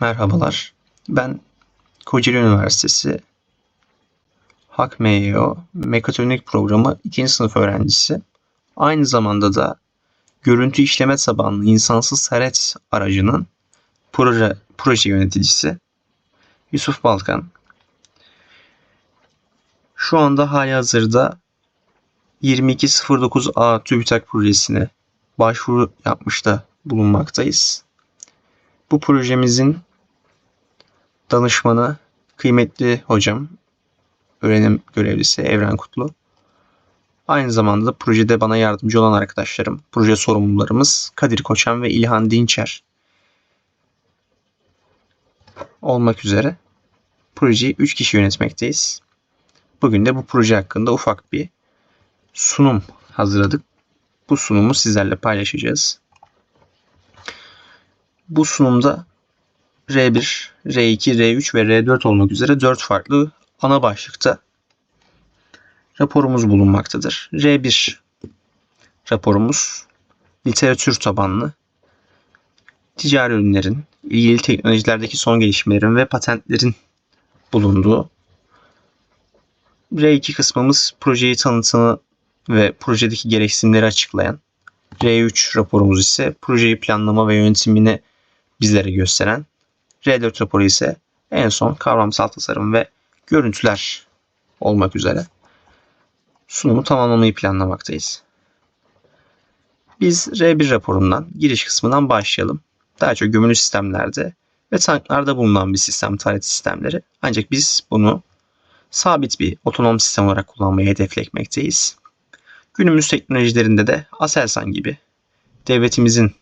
Merhabalar. Ben Kocaeli Üniversitesi Hak MEO Mekatronik Programı 2. sınıf öğrencisi. Aynı zamanda da görüntü işleme tabanlı insansız seret aracının proje, proje yöneticisi Yusuf Balkan. Şu anda hali hazırda 2209A TÜBİTAK projesine başvuru yapmış da bulunmaktayız. Bu projemizin danışmanı kıymetli hocam, öğrenim görevlisi Evren Kutlu. Aynı zamanda da projede bana yardımcı olan arkadaşlarım, proje sorumlularımız Kadir Koçan ve İlhan Dinçer olmak üzere projeyi 3 kişi yönetmekteyiz. Bugün de bu proje hakkında ufak bir sunum hazırladık. Bu sunumu sizlerle paylaşacağız. Bu sunumda R1, R2, R3 ve R4 olmak üzere 4 farklı ana başlıkta raporumuz bulunmaktadır. R1 raporumuz literatür tabanlı ticari ürünlerin, ilgili teknolojilerdeki son gelişmelerin ve patentlerin bulunduğu. R2 kısmımız projeyi tanıtımı ve projedeki gereksinimleri açıklayan. R3 raporumuz ise projeyi planlama ve yönetimini bizlere gösteren. R4 raporu ise en son kavramsal tasarım ve görüntüler olmak üzere sunumu tamamlamayı planlamaktayız. Biz R1 raporundan giriş kısmından başlayalım. Daha çok gömülü sistemlerde ve tanklarda bulunan bir sistem tarih sistemleri. Ancak biz bunu sabit bir otonom sistem olarak kullanmayı hedeflemekteyiz. Günümüz teknolojilerinde de Aselsan gibi devletimizin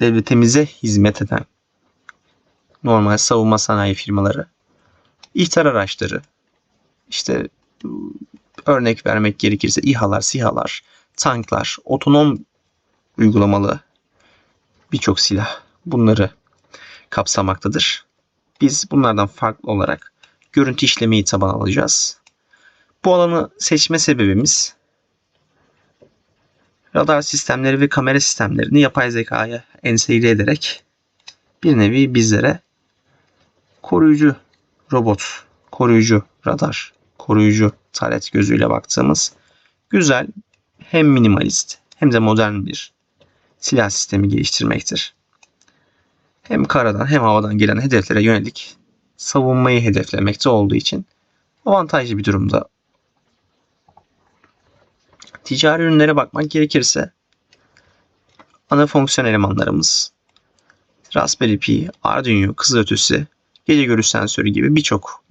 devletimize hizmet eden normal savunma sanayi firmaları, ihtar araçları, işte örnek vermek gerekirse İHA'lar, SİHA'lar, tanklar, otonom uygulamalı birçok silah bunları kapsamaktadır. Biz bunlardan farklı olarak görüntü işlemeyi taban alacağız. Bu alanı seçme sebebimiz radar sistemleri ve kamera sistemlerini yapay zekaya entegre ederek bir nevi bizlere koruyucu robot, koruyucu radar, koruyucu taret gözüyle baktığımız güzel hem minimalist hem de modern bir silah sistemi geliştirmektir. Hem karadan hem havadan gelen hedeflere yönelik savunmayı hedeflemekte olduğu için avantajlı bir durumda. Ticari ürünlere bakmak gerekirse ana fonksiyon elemanlarımız Raspberry Pi, Arduino, kızılötesi, gece görüş sensörü gibi birçok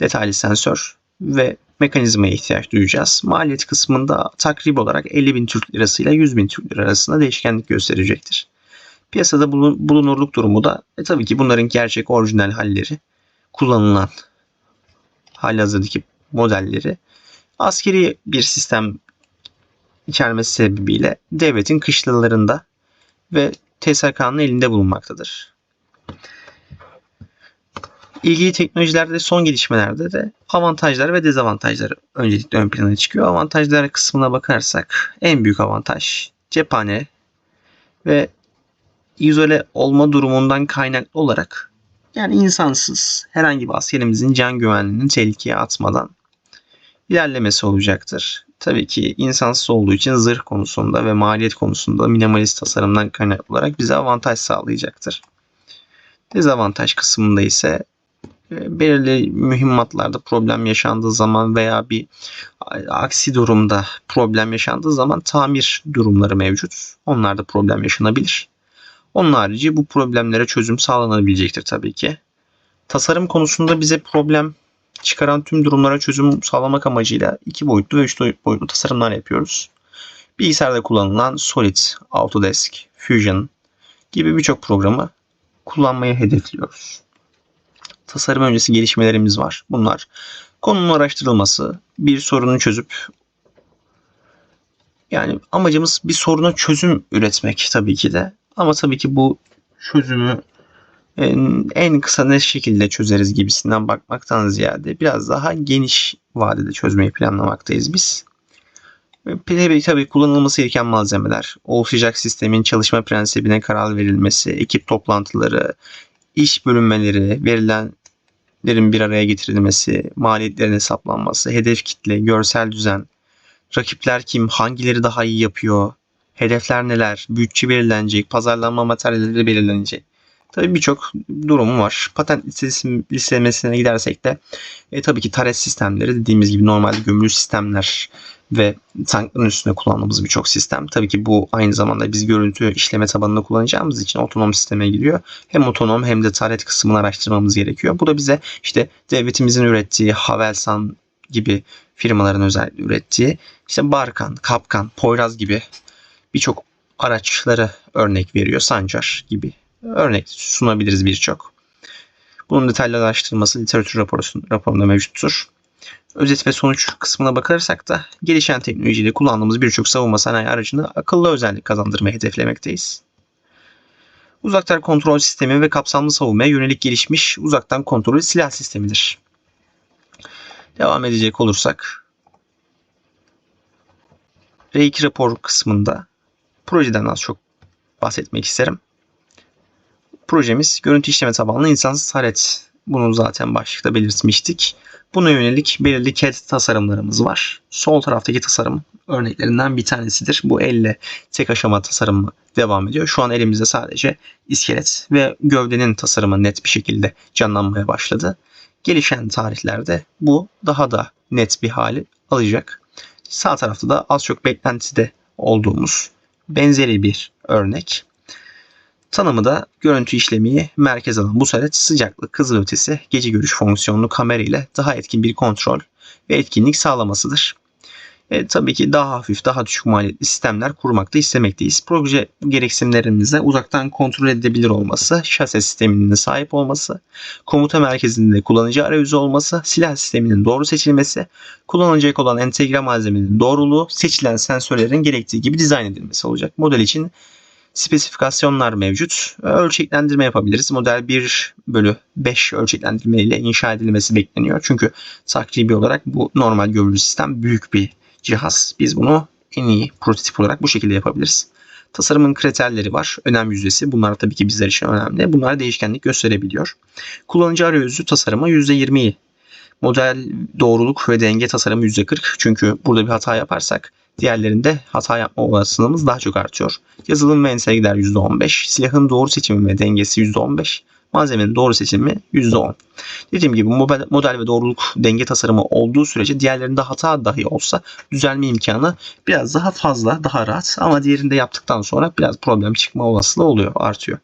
detaylı sensör ve mekanizmaya ihtiyaç duyacağız. Maliyet kısmında takrib olarak 50 bin Türk lirası ile 100 bin Türk lira arasında değişkenlik gösterecektir. Piyasada bulunurluk durumu da e, tabii ki bunların gerçek orijinal halleri kullanılan halihazırdaki modelleri askeri bir sistem içermesi sebebiyle devletin kışlalarında ve TSK'nın elinde bulunmaktadır. İlgili teknolojilerde son gelişmelerde de avantajlar ve dezavantajları öncelikle ön plana çıkıyor. Avantajlar kısmına bakarsak en büyük avantaj cephane ve izole olma durumundan kaynaklı olarak yani insansız herhangi bir askerimizin can güvenliğini tehlikeye atmadan ilerlemesi olacaktır. Tabii ki insansız olduğu için zırh konusunda ve maliyet konusunda minimalist tasarımdan kaynaklı olarak bize avantaj sağlayacaktır. Dezavantaj kısmında ise e, belirli mühimmatlarda problem yaşandığı zaman veya bir aksi durumda problem yaşandığı zaman tamir durumları mevcut. Onlarda problem yaşanabilir. Onun harici bu problemlere çözüm sağlanabilecektir tabii ki. Tasarım konusunda bize problem çıkaran tüm durumlara çözüm sağlamak amacıyla iki boyutlu ve üç boyutlu tasarımlar yapıyoruz. Bilgisayarda kullanılan Solid, Autodesk, Fusion gibi birçok programı kullanmayı hedefliyoruz. Tasarım öncesi gelişmelerimiz var. Bunlar konunun araştırılması, bir sorunu çözüp yani amacımız bir soruna çözüm üretmek tabii ki de. Ama tabii ki bu çözümü en, kısa ne şekilde çözeriz gibisinden bakmaktan ziyade biraz daha geniş vadede çözmeyi planlamaktayız biz. Tabii, tabii kullanılması gereken malzemeler, oluşacak sistemin çalışma prensibine karar verilmesi, ekip toplantıları, iş bölünmeleri, verilenlerin bir araya getirilmesi, maliyetlerin hesaplanması, hedef kitle, görsel düzen, rakipler kim, hangileri daha iyi yapıyor, hedefler neler, bütçe belirlenecek, pazarlanma materyalleri belirlenecek. Tabii birçok durumu var. Patent listelemesine gidersek de e, tabii ki taret sistemleri dediğimiz gibi normalde gömülü sistemler ve tankların üstünde kullandığımız birçok sistem. Tabii ki bu aynı zamanda biz görüntü işleme tabanında kullanacağımız için otonom sisteme giriyor. Hem otonom hem de taret kısmını araştırmamız gerekiyor. Bu da bize işte devletimizin ürettiği Havelsan gibi firmaların özellikle ürettiği işte Barkan, Kapkan, Poyraz gibi birçok araçları örnek veriyor. Sancar gibi örnek sunabiliriz birçok. Bunun detaylı araştırması literatür raporu, raporunda mevcuttur. Özet ve sonuç kısmına bakarsak da gelişen teknolojiyle kullandığımız birçok savunma sanayi aracını akıllı özellik kazandırmayı hedeflemekteyiz. Uzaktan kontrol sistemi ve kapsamlı savunmaya yönelik gelişmiş uzaktan kontrol silah sistemidir. Devam edecek olursak R2 rapor kısmında projeden az çok bahsetmek isterim. Projemiz görüntü işleme tabanlı insansız haret. Bunu zaten başlıkta belirtmiştik. Buna yönelik belirli CAD tasarımlarımız var. Sol taraftaki tasarım örneklerinden bir tanesidir. Bu elle tek aşama tasarımı devam ediyor. Şu an elimizde sadece iskelet ve gövdenin tasarımı net bir şekilde canlanmaya başladı. Gelişen tarihlerde bu daha da net bir hali alacak. Sağ tarafta da az çok beklentide olduğumuz benzeri bir örnek. Tanımı da görüntü işlemiyi merkez alan bu saret sıcaklık, kızılötesi, gece görüş fonksiyonlu kamera ile daha etkin bir kontrol ve etkinlik sağlamasıdır. E, tabii ki daha hafif, daha düşük maliyetli sistemler kurmakta istemekteyiz. Proje gereksinimlerimizde uzaktan kontrol edilebilir olması, şase sisteminin sahip olması, komuta merkezinde kullanıcı arayüzü olması, silah sisteminin doğru seçilmesi, kullanılacak olan entegre malzemenin doğruluğu, seçilen sensörlerin gerektiği gibi dizayn edilmesi olacak. Model için spesifikasyonlar mevcut. Ölçeklendirme yapabiliriz. Model 1 bölü 5 ölçeklendirme ile inşa edilmesi bekleniyor. Çünkü takribi olarak bu normal gömülü sistem büyük bir cihaz. Biz bunu en iyi prototip olarak bu şekilde yapabiliriz. Tasarımın kriterleri var. Önem yüzdesi. Bunlar tabii ki bizler için önemli. Bunlar değişkenlik gösterebiliyor. Kullanıcı arayüzü tasarımı %20'yi. Model doğruluk ve denge tasarımı %40. Çünkü burada bir hata yaparsak diğerlerinde hata yapma olasılığımız daha çok artıyor. Yazılım ve entegreler %15, silahın doğru seçimi ve dengesi %15, malzemenin doğru seçimi %10. Dediğim gibi model ve doğruluk denge tasarımı olduğu sürece diğerlerinde hata dahi olsa düzelme imkanı biraz daha fazla, daha rahat ama diğerinde yaptıktan sonra biraz problem çıkma olasılığı oluyor, artıyor.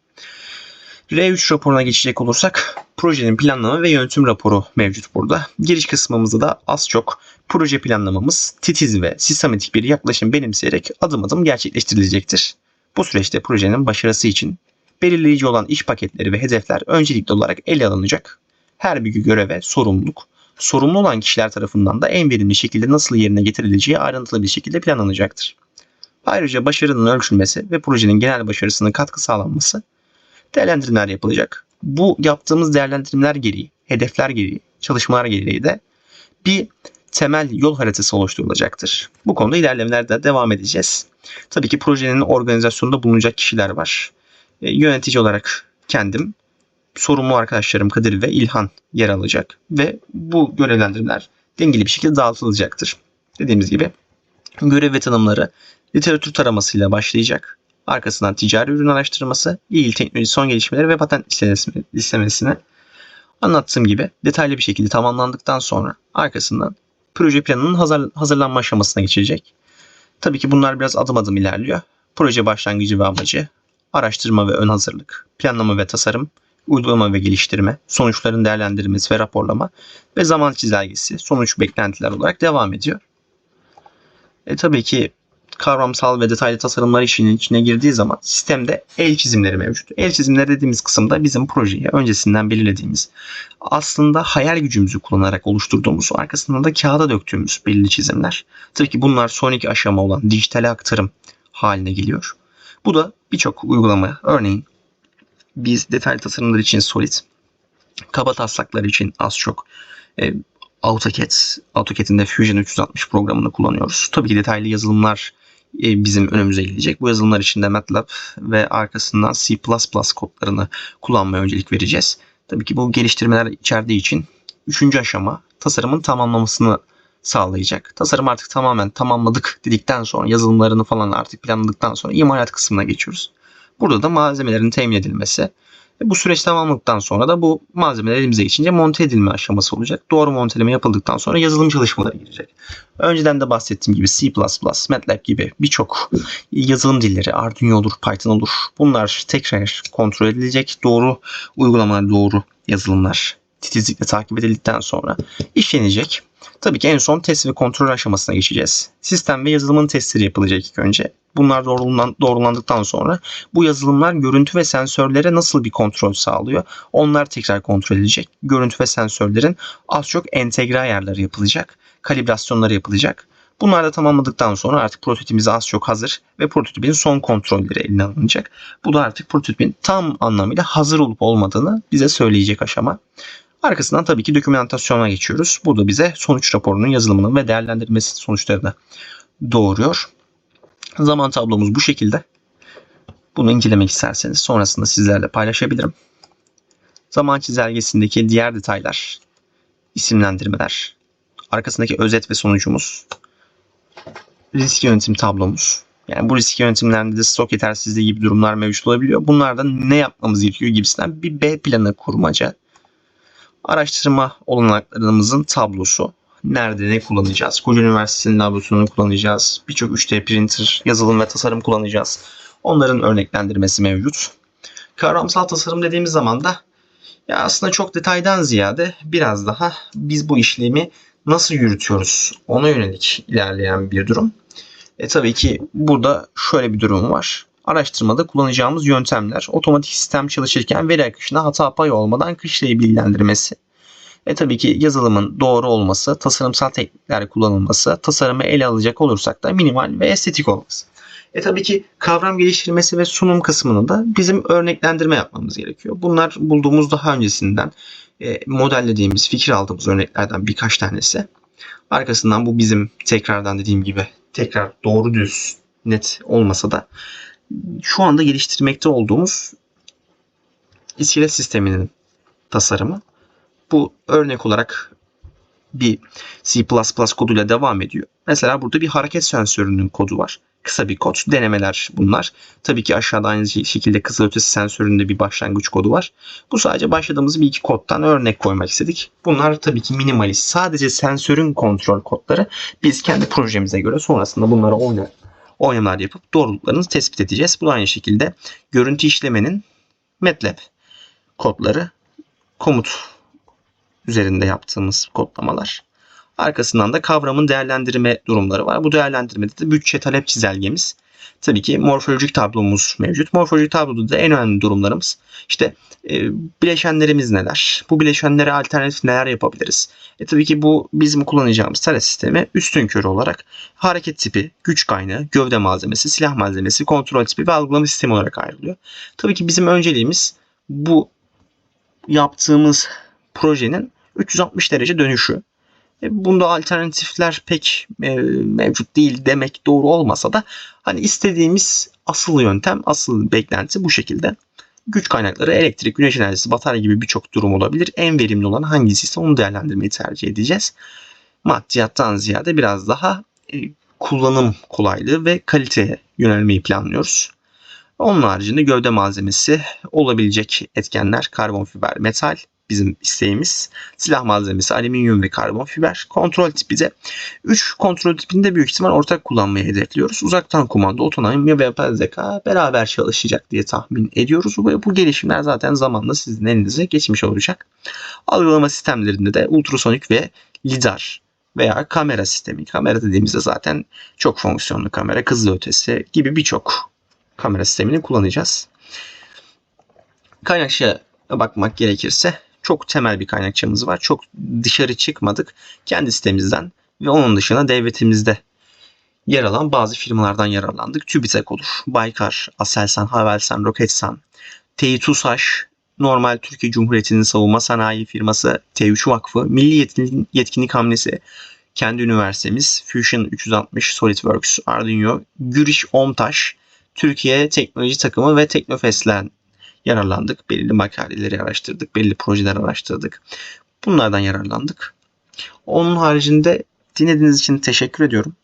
R3 raporuna geçecek olursak projenin planlama ve yönetim raporu mevcut burada. Giriş kısmımızda da az çok proje planlamamız titiz ve sistematik bir yaklaşım benimseyerek adım adım gerçekleştirilecektir. Bu süreçte projenin başarısı için belirleyici olan iş paketleri ve hedefler öncelikli olarak ele alınacak. Her bir göreve sorumluluk, sorumlu olan kişiler tarafından da en verimli şekilde nasıl yerine getirileceği ayrıntılı bir şekilde planlanacaktır. Ayrıca başarının ölçülmesi ve projenin genel başarısına katkı sağlanması değerlendirmeler yapılacak. Bu yaptığımız değerlendirmeler gereği, hedefler gereği, çalışmalar gereği de bir temel yol haritası oluşturulacaktır. Bu konuda ilerlemelerde devam edeceğiz. Tabii ki projenin organizasyonunda bulunacak kişiler var. E, yönetici olarak kendim, sorumlu arkadaşlarım Kadir ve İlhan yer alacak ve bu görevlendirmeler dengeli bir şekilde dağıtılacaktır. Dediğimiz gibi görev ve tanımları literatür taramasıyla başlayacak. Arkasından ticari ürün araştırması, ilgili teknoloji son gelişmeleri ve patent listemesine anlattığım gibi detaylı bir şekilde tamamlandıktan sonra arkasından proje planının hazır, hazırlanma aşamasına geçilecek. Tabii ki bunlar biraz adım adım ilerliyor. Proje başlangıcı ve amacı, araştırma ve ön hazırlık, planlama ve tasarım, uygulama ve geliştirme, sonuçların değerlendirilmesi ve raporlama ve zaman çizelgesi, sonuç beklentiler olarak devam ediyor. E tabii ki kavramsal ve detaylı tasarımlar işinin içine girdiği zaman sistemde el çizimleri mevcut. El çizimleri dediğimiz kısımda bizim projeyi öncesinden belirlediğimiz aslında hayal gücümüzü kullanarak oluşturduğumuz arkasından da kağıda döktüğümüz belirli çizimler. Tabii ki bunlar sonraki aşama olan dijitale aktarım haline geliyor. Bu da birçok uygulama örneğin biz detaylı tasarımlar için Solid, kaba taslaklar için az çok e, AutoCAD, AutoCAD'in de Fusion 360 programını kullanıyoruz. Tabii ki detaylı yazılımlar bizim önümüze gelecek. Bu yazılımlar içinde MATLAB ve arkasından C++ kodlarını kullanmaya öncelik vereceğiz. Tabii ki bu geliştirmeler içerdiği için üçüncü aşama tasarımın tamamlamasını sağlayacak. Tasarım artık tamamen tamamladık dedikten sonra yazılımlarını falan artık planladıktan sonra imalat kısmına geçiyoruz. Burada da malzemelerin temin edilmesi. Ve bu süreç tamamladıktan sonra da bu malzemeler elimize geçince monte edilme aşaması olacak. Doğru monteleme yapıldıktan sonra yazılım çalışmaları girecek. Önceden de bahsettiğim gibi C++, MATLAB gibi birçok yazılım dilleri, Arduino olur, Python olur. Bunlar tekrar kontrol edilecek. Doğru uygulamalar, doğru yazılımlar titizlikle takip edildikten sonra işlenecek. Tabii ki en son test ve kontrol aşamasına geçeceğiz. Sistem ve yazılımın testleri yapılacak ilk önce. Bunlar doğrulan, doğrulandıktan sonra bu yazılımlar görüntü ve sensörlere nasıl bir kontrol sağlıyor? Onlar tekrar kontrol edilecek. Görüntü ve sensörlerin az çok entegre ayarları yapılacak. Kalibrasyonları yapılacak. Bunlar da tamamladıktan sonra artık prototipimiz az çok hazır ve prototipin son kontrolleri eline alınacak. Bu da artık prototipin tam anlamıyla hazır olup olmadığını bize söyleyecek aşama. Arkasından tabii ki dokümantasyona geçiyoruz. Burada bize sonuç raporunun yazılımının ve değerlendirilmesi sonuçlarını doğuruyor. Zaman tablomuz bu şekilde. Bunu incelemek isterseniz sonrasında sizlerle paylaşabilirim. Zaman çizelgesindeki diğer detaylar, isimlendirmeler, arkasındaki özet ve sonucumuz, risk yönetim tablomuz. Yani bu risk yönetimlerinde de stok yetersizliği gibi durumlar mevcut olabiliyor. Bunlarda ne yapmamız gerekiyor gibisinden bir B planı kurmaca. Araştırma olanaklarımızın tablosu. Nerede ne kullanacağız? Koca Üniversitesi'nin laboratuvarını kullanacağız. Birçok 3D printer, yazılım ve tasarım kullanacağız. Onların örneklendirmesi mevcut. Kavramsal tasarım dediğimiz zaman da ya aslında çok detaydan ziyade biraz daha biz bu işlemi nasıl yürütüyoruz ona yönelik ilerleyen bir durum. E tabii ki burada şöyle bir durum var. Araştırmada kullanacağımız yöntemler otomatik sistem çalışırken veri akışına hata payı olmadan kışlayı bilgilendirmesi. E tabii ki yazılımın doğru olması, tasarımsal teknikler kullanılması, tasarımı ele alacak olursak da minimal ve estetik olması. E tabii ki kavram geliştirmesi ve sunum kısmını da bizim örneklendirme yapmamız gerekiyor. Bunlar bulduğumuz daha öncesinden e, modellediğimiz, fikir aldığımız örneklerden birkaç tanesi. Arkasından bu bizim tekrardan dediğim gibi tekrar doğru düz net olmasa da şu anda geliştirmekte olduğumuz iskelet sisteminin tasarımı. Bu örnek olarak bir C++ koduyla devam ediyor. Mesela burada bir hareket sensörünün kodu var. Kısa bir kod. Denemeler bunlar. Tabii ki aşağıda aynı şekilde kısa ötesi sensöründe bir başlangıç kodu var. Bu sadece başladığımız bir iki koddan örnek koymak istedik. Bunlar tabii ki minimalist. Sadece sensörün kontrol kodları. Biz kendi projemize göre sonrasında bunları oynar, oynamalar yapıp doğruluklarını tespit edeceğiz. Bu aynı şekilde görüntü işlemenin MATLAB kodları komut üzerinde yaptığımız kodlamalar. Arkasından da kavramın değerlendirme durumları var. Bu değerlendirmede de bütçe talep çizelgemiz. Tabii ki morfolojik tablomuz mevcut. Morfolojik tabloda da en önemli durumlarımız işte e, bileşenlerimiz neler? Bu bileşenlere alternatif neler yapabiliriz? E tabii ki bu bizim kullanacağımız tele sistemi üstün körü olarak hareket tipi, güç kaynağı, gövde malzemesi, silah malzemesi, kontrol tipi ve algılama sistemi olarak ayrılıyor. Tabii ki bizim önceliğimiz bu yaptığımız projenin 360 derece dönüşü. E, bunda alternatifler pek e, mevcut değil demek doğru olmasa da hani istediğimiz asıl yöntem, asıl beklenti bu şekilde. Güç kaynakları, elektrik, güneş enerjisi, batarya gibi birçok durum olabilir. En verimli olan hangisi ise onu değerlendirmeyi tercih edeceğiz. Maddiyattan ziyade biraz daha e, kullanım kolaylığı ve kaliteye yönelmeyi planlıyoruz. Onun haricinde gövde malzemesi olabilecek etkenler karbon fiber, metal, bizim isteğimiz. Silah malzemesi alüminyum ve karbon fiber. Kontrol tipi de 3 kontrol tipinde büyük ihtimal ortak kullanmayı hedefliyoruz. Uzaktan kumanda, otonomi ve yapay zeka beraber çalışacak diye tahmin ediyoruz. Ve bu gelişimler zaten zamanla sizin elinize geçmiş olacak. Algılama sistemlerinde de ultrasonik ve lidar veya kamera sistemi. Kamera dediğimizde zaten çok fonksiyonlu kamera, hızlı ötesi gibi birçok kamera sistemini kullanacağız. Kaynakçıya bakmak gerekirse çok temel bir kaynakçamız var. Çok dışarı çıkmadık. Kendi sitemizden ve onun dışında devletimizde yer alan bazı firmalardan yararlandık. TÜBİTAK olur, Baykar, Aselsan, Havelsan, Roketsan, Tİ TUSAŞ normal Türkiye Cumhuriyeti'nin savunma sanayi firması T3 Vakfı, Milli Yetkin- Yetkinlik Hamlesi kendi üniversitemiz, Fusion 360, SolidWorks, Arduino, Gürüş Omtaş, Türkiye Teknoloji Takımı ve Teknofest'ten yararlandık. Belirli makaleleri araştırdık, belirli projeler araştırdık. Bunlardan yararlandık. Onun haricinde dinlediğiniz için teşekkür ediyorum.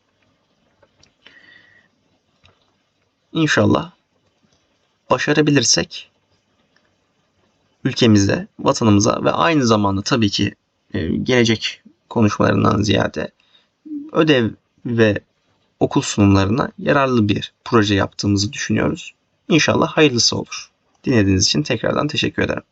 İnşallah başarabilirsek ülkemize, vatanımıza ve aynı zamanda tabii ki e, gelecek konuşmalarından ziyade ödev ve okul sunumlarına yararlı bir proje yaptığımızı düşünüyoruz. İnşallah hayırlısı olur. Dinlediğiniz için tekrardan teşekkür ederim.